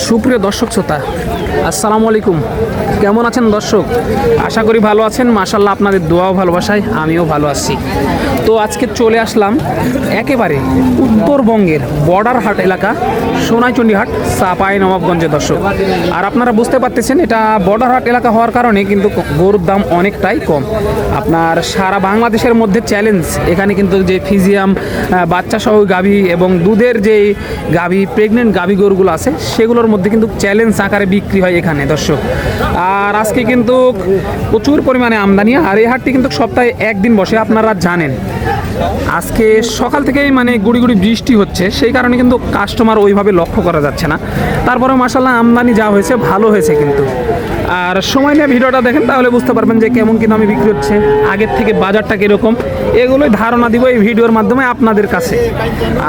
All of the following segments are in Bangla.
সুপ্রিয় দর্শক শ্রোতা আসসালামু আলাইকুম। কেমন আছেন দর্শক? আশা করি ভালো আছেন। মাশাল্লাহ আপনাদের দোয়াও ভালোবাসায়, আমিও ভালো আছি। তো আজকে চলে আসলাম একেবারে উত্তরবঙ্গের বর্ডার হাট এলাকা সোনাইচন্ডী হাট নবাবগঞ্জে দর্শক। আর আপনারা বুঝতে পারতেছেন, এটা বর্ডার হাট এলাকা হওয়ার কারণে কিন্তু গরুর দাম অনেকটাই কম। আপনার সারা বাংলাদেশের মধ্যে চ্যালেঞ্জ এখানে কিন্তু যে ফিজিয়াম বাচ্চা সহ গাভী এবং দুধের যে গাভী প্রেগনেন্ট গাভী গরুগুলো আছে, সেগুলোর মধ্যে কিন্তু চ্যালেঞ্জ আকারে বিক্রি হয় এখানে, দর্শক। আর আজকে কিন্তু প্রচুর পরিমাণে আমদানি, আর এই হাটটি কিন্তু সপ্তাহে একদিন বসে, আপনারা জানেন। আজকে সকাল থেকেই মানে গুড়ি গুড়ি বৃষ্টি হচ্ছে, সেই কারণে কিন্তু কাস্টমার ওইভাবে লক্ষ্য করা যাচ্ছে না। তারপরে মাসাল্লাহ আমদানি যা হয়েছে, ভালো হয়েছে কিন্তু। আর সময় নিয়ে ভিডিওটা দেখেন, তাহলে বুঝতে পারবেন যে কেমন কি দামে বিক্রি হচ্ছে, আগের থেকে বাজারটা কীরকম। এগুলোই ধারণা দিব এই ভিডিওর মাধ্যমে আপনাদের কাছে।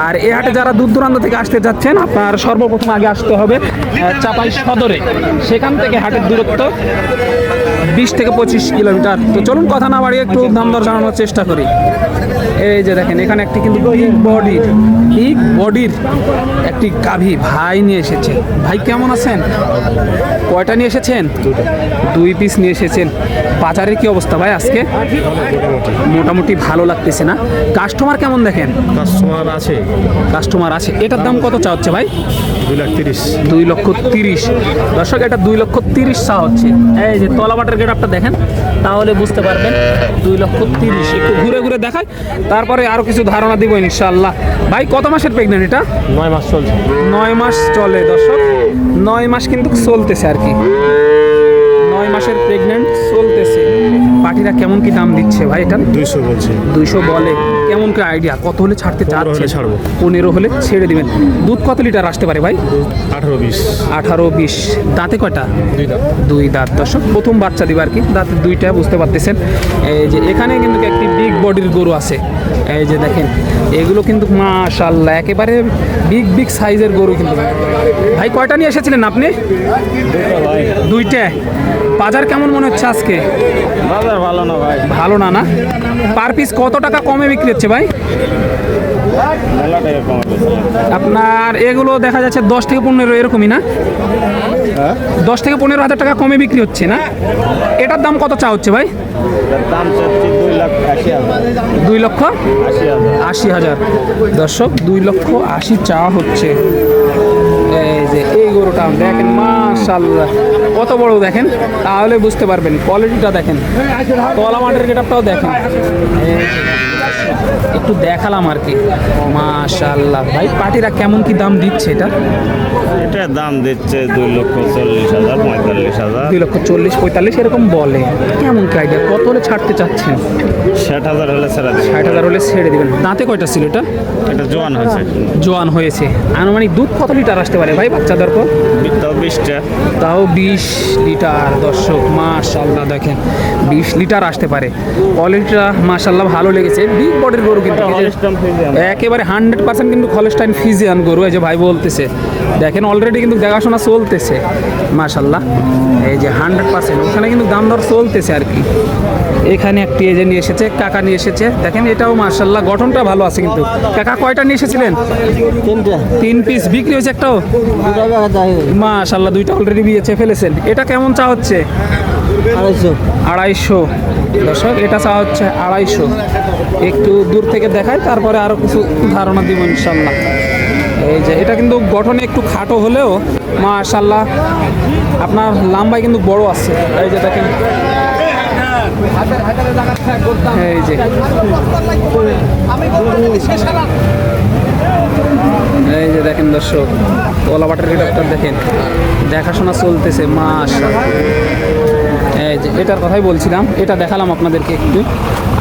আর এ হাটে যারা দূর দূরান্ত থেকে আসতে যাচ্ছেন, আপনার সর্বপ্রথম আগে আসতে হবে চাপাই সদরে। সেখান থেকে হাটের দূরত্ব। বিশ থেকে পঁচিশ কিলোমিটার। তো চলুন কথা না বাড়িয়ে একটু দাম দর জানানোর চেষ্টা করি। এই যে দেখেন এখানে একটি কিন্তু বিগ বডির বিগ বডির একটি গাভী ভাই নিয়ে এসেছে ভাই কেমন আছেন? কয়টা নিয়ে এসেছেন? দুই পিস নিয়ে এসেছেন। বাজারের কি অবস্থা ভাই আজকে? মোটামুটি ভালো লাগতেছে না। কাস্টমার কেমন দেখেন? কাস্টমার আছে। কাস্টমার আছে। এটার দাম কত চা হচ্ছে ভাই? দুই লাখ তিরিশ। দুই লক্ষ তিরিশ। দর্শক এটা দুই লক্ষ তিরিশ চা হচ্ছে। এই যে তলাবাটের আপটা দেখেন তাহলে বুঝতে পারবেন দুই লক্ষ তিরিশ। একটু ঘুরে ঘুরে দেখায় তারপরে আরও কিছু ধারণা দিব ইনশাল্লাহ ভাই কত মাসের প্রেগনেন্ট এটা? নয় মাস চলছে। নয় মাস চলে দর্শক। নয় মাস কিন্তু চলতেছে আর কি। মাসের প্রেগনেন্ট চলতেছে। পাখিরা কেমন কি দাম দিচ্ছে ভাই এটা? দুইশো বলছে। দুইশো বলে। কেমন কি আইডিয়া কত হলে ছাড়তে চাচ্ছে হলে ছাড়বো। পনেরো হলে ছেড়ে দিবেন। দুধ কত লিটার আসতে পারে ভাই? আঠারো বিশ। আঠারো বিশ। দাঁতে কয়টা? দুই দাঁত। দর্শক প্রথম বাচ্চা দিবে আর কি। দাঁতে দুইটা বুঝতে পারতেছেন। এই যে এখানে কিন্তু একটি বিগ বডির গরু আছে। এই যে দেখেন এগুলো কিন্তু মাশাল্লাহ একেবারে বিগ বিগ সাইজের গরু কিন্তু। ভাই কয়টা নিয়ে এসেছিলেন আপনি? দুইটা। বাজার কেমন মনে হচ্ছে আজকে? বাজার ভালো না ভাই। ভালো না না? পার পিস কত টাকা কমে বিক্রি হচ্ছে ভাই? আপনার এগুলো দেখা যাচ্ছে দশ থেকে পনেরো এরকমই না? হ্যাঁ? দশ থেকে পনেরো হাজার টাকা কমে বিক্রি হচ্ছে না? এটার দাম কত চা হচ্ছে ভাই? দাম দুই লক্ষ আশি হাজার। দর্শক দুই লক্ষ আশি চা হচ্ছে। যে এই গরুটা দেখেন মাশাল্লাহ কত বড় দেখেন? তাহলে বুঝতে পারবেন কোয়ালিটিটা দেখেন। তলা মাঠের গেটআপটাও দেখেন। একটু দেখালাম আর কি। মাশাল্লাহ ভাই পাটিরা কেমন কি দাম দিচ্ছে এটা? এটা দাম দিচ্ছে দুই লক্ষ চল্লিশ হাজার পঁয়তাল্লিশ হাজার। দুই লক্ষ চল্লিশ পঁয়তাল্লিশ এরকম বলে। কেমন কি আইডিয়া কত হলে ছাড়তে চাচ্ছেন? ষাট হাজার হলে ছেড়ে ষাট হাজার হলে ছেড়ে দেবেন। দাঁতে কয়টা ছিল এটা? এটা জোয়ান হয়েছে। জোয়ান হয়েছে। আনুমানিক দুধ কত লিটার আসতে পারে? ভাই বাচ্চাদের পর তাও বিশটা। তাও বিশ লিটার। দর্শক মাশাল্লাহ দেখেন বিশ লিটার আসতে পারে। কোয়ালিটিটা মাশাল্লাহ ভালো লেগেছে। বিগ বডির গরু একেবারে হান্ড্রেড পার্সেন্ট কিন্তু খলেস্টাইন ফিজিয়ান গরু এই যে ভাই বলতেছে। দেখেন অলরেডি কিন্তু দেখাশোনা চলতেছে মাশাল্লাহ এই যে হান্ড্রেড পার্সেন্ট ওখানে কিন্তু দাম দর চলতেছে আর কি। এখানে একটি এজেন্ট নিয়ে এসেছে কাকা নিয়ে এসেছে। দেখেন এটাও মাশাল্লাহ গঠনটা ভালো আছে কিন্তু। কাকা কয়টা নিয়ে এসেছিলেন? তিন পিস বিক্রি হয়েছে একটাও? মাশাল্লাহ দুইটা অলরেডি বিয়েছে ফেলেছেন। এটা কেমন চা হচ্ছে? আড়াইশো। দর্শক এটা চা হচ্ছে আড়াইশো। একটু দূর থেকে দেখায় তারপরে আরও কিছু ধারণা দিব ইনশাল্লাহ এই যে এটা কিন্তু গঠনে একটু খাটো হলেও মাশাল্লাহ আপনার লাম্বাই কিন্তু বড় আছে। এই যে দেখেন। এই যে। এই যে দেখেন দর্শক কলা বাটার দেখেন। দেখাশোনা চলতেছে মাস এই যে এটার কথাই বলছিলাম এটা দেখালাম আপনাদেরকে একটু।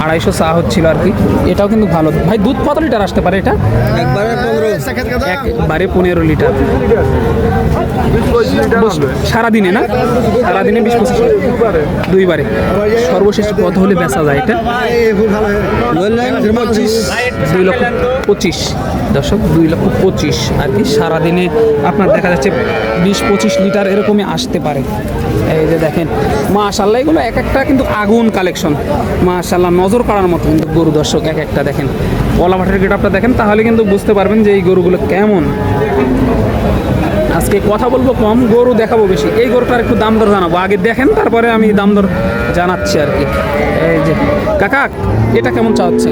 আড়াইশো চা হচ্ছিল আর কি। এটাও কিন্তু ভালো। ভাই দুধ কত লিটার আসতে পারে এটা? একবারে পনেরো। একবারে পনেরো লিটার। সারাদিনে না? সারাদিনে বিশ পঁচিশ দুইবারে। সর্বশেষ কত হলে বেচা যায় এটা। দুই লক্ষ পঁচিশ। দর্শক, দুই লক্ষ পঁচিশ আর কি। সারাদিনে আপনার দেখা যাচ্ছে বিশ পঁচিশ লিটার এরকমই আসতে পারে। এই যে দেখেন মাশাল্লাহ এগুলো এক একটা কিন্তু আগুন কালেকশন। মাশাল্লাহ নজর কাড়ার মতো কিন্তু গরু দর্শক এক একটা দেখেন। কলা মাঠের গেটআপটা দেখেন, তাহলে কিন্তু বুঝতে পারবেন যে এই গরুগুলো কেমন। আজকে কথা বলব কম, গরু দেখাবো বেশি। এই গরুটার একটু দাম দর জানাব। আগে দেখেন, তারপরে আমি দাম দর জানাচ্ছি আর কি। এই যে কাকা এটা কেমন চাচ্ছে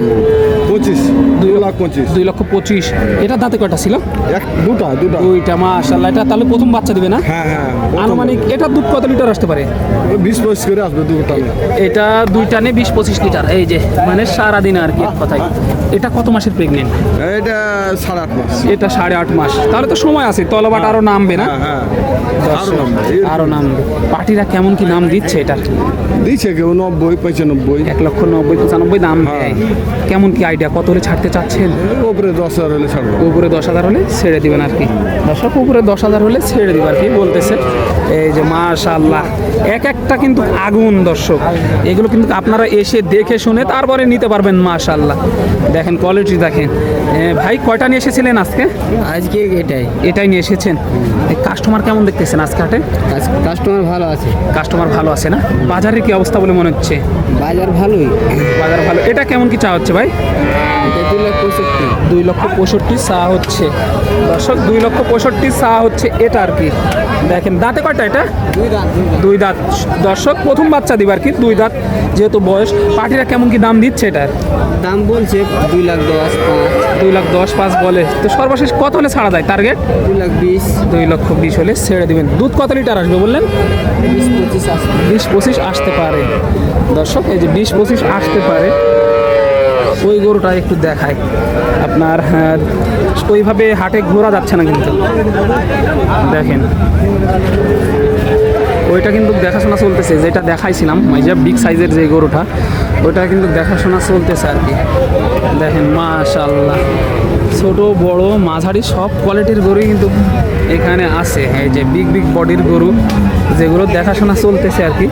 পঁচিশ দুই লক্ষ পঁচিশ। দুই লক্ষ পঁচিশ। এটা দাঁতে কয়টা ছিল? এক দুটা দুটা। দুইটা মাশাল্লাহ এটা তাহলে প্রথম বাচ্চা দিবে না? হ্যাঁ হ্যাঁ আনুমানিক এটা দুধ কত লিটার আসতে পারে? বিশ পঁচিশ করে আসবে দুটা এটা দুইটা নে বিশ পঁচিশ লিটার এই যে মানে সারাদিন আর কি কথায়। এটা কত মাসের প্রেগনেন্ট এটা সাড়ে আট মাস। এটা সাড়ে আট মাস। তাহলে তো সময় আছে তলবাট আরও নামবে না? হ্যাঁ হ্যাঁ। দর্শক, আরও নামবে। পার্টিরা কেমন কি নাম দিচ্ছে এটা দিচ্ছে কেউ নব্বই পঁচানব্বই। এক লক্ষ নব্বই পঁচানব্বই দাম হ্যাঁ। দেয়। কেমন কি আইডিয়া কত হলে ছাড়তে চাচ্ছেন? উপরে দশ হাজার হলে ছাড়বো। উপরে দশ হাজার হলে ছেড়ে দিবেন আর কি। দর্শক উপরে দশ হাজার হলে ছেড়ে দিবে আর কি বলতেছে। এই যে মাশাল্লাহ এক একটা কিন্তু আগুন দর্শক। এগুলো কিন্তু আপনারা এসে দেখে শুনে তারপরে নিতে পারবেন মাশাল্লাহ দেখেন কোয়ালিটি দেখেন। ভাই কয়টা নিয়ে এসেছিলেন আজকে? আজকে এটাই। এটাই নিয়ে এসেছেন। কাস্টমার কেমন দেখতেছেন আজকে হাটে? কাস্টমার ভালো আছে। কাস্টমার ভালো আছে না? বাজারের কি অবস্থা বলে মনে হচ্ছে? বাজার ভালোই। বাজার ভালো। এটা কেমন কি চা হচ্ছে ভাই? দুই লাখ পঁয়ষট্টি। দুই লক্ষ পঁয়ষট্টি চা হচ্ছে। দর্শক দুই লক্ষ পঁয়ষট্টি চা হচ্ছে এটা আর কি। দেখেন দাঁতে কয়টা এটা? দুই দাঁত। দুই দাঁত। দর্শক প্রথম বাচ্চা দিবে আর কি দুই দাঁত যেহেতু বয়স। পার্টিরা কেমন কি দাম দিচ্ছে এটার দাম বলছে দুই লাখ দশ দুই লাখ দশ পাঁচ বলে। তো সর্বশেষ কত হলে ছাড়া যায় টার্গেট? দুই লাখ বিশ। দুই লক্ষ বিশ হলে ছেড়ে দিবেন। দুধ কত লিটার আসবে বললেন? বিশ পঁচিশ আসবে। বিশ পঁচিশ আসতে পারে। দর্শক এই যে বিশ পঁচিশ আসতে পারে। ওই গরুটা একটু দেখায় আপনার হ্যাঁ, ওইভাবে হাটে ঘোরা যাচ্ছে না কিন্তু। দেখেন। ওইটা কিন্তু দেখাশোনা চলতেছে যেটা দেখাইছিলাম যে বিগ সাইজের যে গরুটা। ওইটা কিন্তু দেখাশোনা চলতেছে আর কি। দেখেন মাশাল্লাহ ছোট বড় মাঝারি সব কোয়ালিটির গরুই কিন্তু এখানে আছে। এই যে বিগ বিগ বডির গরু যেগুলো দেখাশোনা চলতেছে আর কি।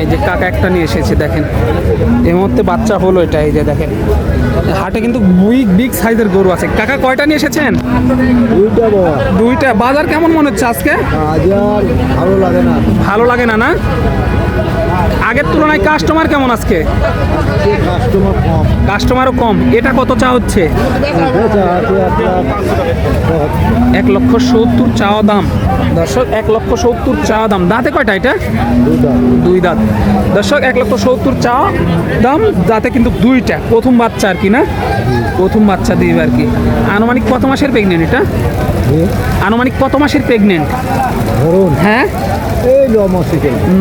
এই যে কাকা একটা নিয়ে এসেছে দেখেন। এ মুহূর্তে বাচ্চা হলো এটা এই যে দেখেন। হাটে কিন্তু বিগ বিগ সাইজের গরু আছে। কাকা কয়টা নিয়ে এসেছেন? দুইটা দুইটা। বাজার কেমন মনে হচ্ছে আজকে? ভালো লাগে না। ভালো লাগে না না? আগের তুলনায় কাস্টমার কেমন আজকে? কাস্টমারও কম। এটা কত চা হচ্ছে? এক লক্ষ সত্তর চাওয়া দাম। দর্শক এক লক্ষ সত্তর চাওয়া দাম। দাঁতে কয়টা এটা? দুই দাঁত। দর্শক এক লক্ষ সত্তর চাওয়া দাম দাঁতে কিন্তু দুইটা। প্রথম বাচ্চা আর কি না? প্রথম বাচ্চা দিবে আর কি। আনুমানিক কত মাসের প্রেগনেন্ট এটা? আনুমানিক কত মাসের প্রেগনেন্ট হ্যাঁ?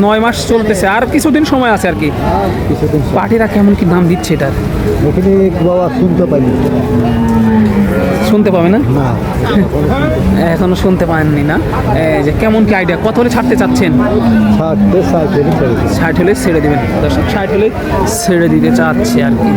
নয় মাস চলতেছে আর কিছুদিন সময় আছে আর কি। পার্টিরা কেমন কি দাম দিচ্ছে এটার? বাবা শুনতে পাইনি। শুনতে পাবে না? এখনও শুনতে পাননি না। যে কেমন কি আইডিয়া কত হলে ছাড়তে চাচ্ছেন? ষাট হলে ছেড়ে দেবেন। দর্শক ষাট হলে ছেড়ে দিতে চাচ্ছে আর কি।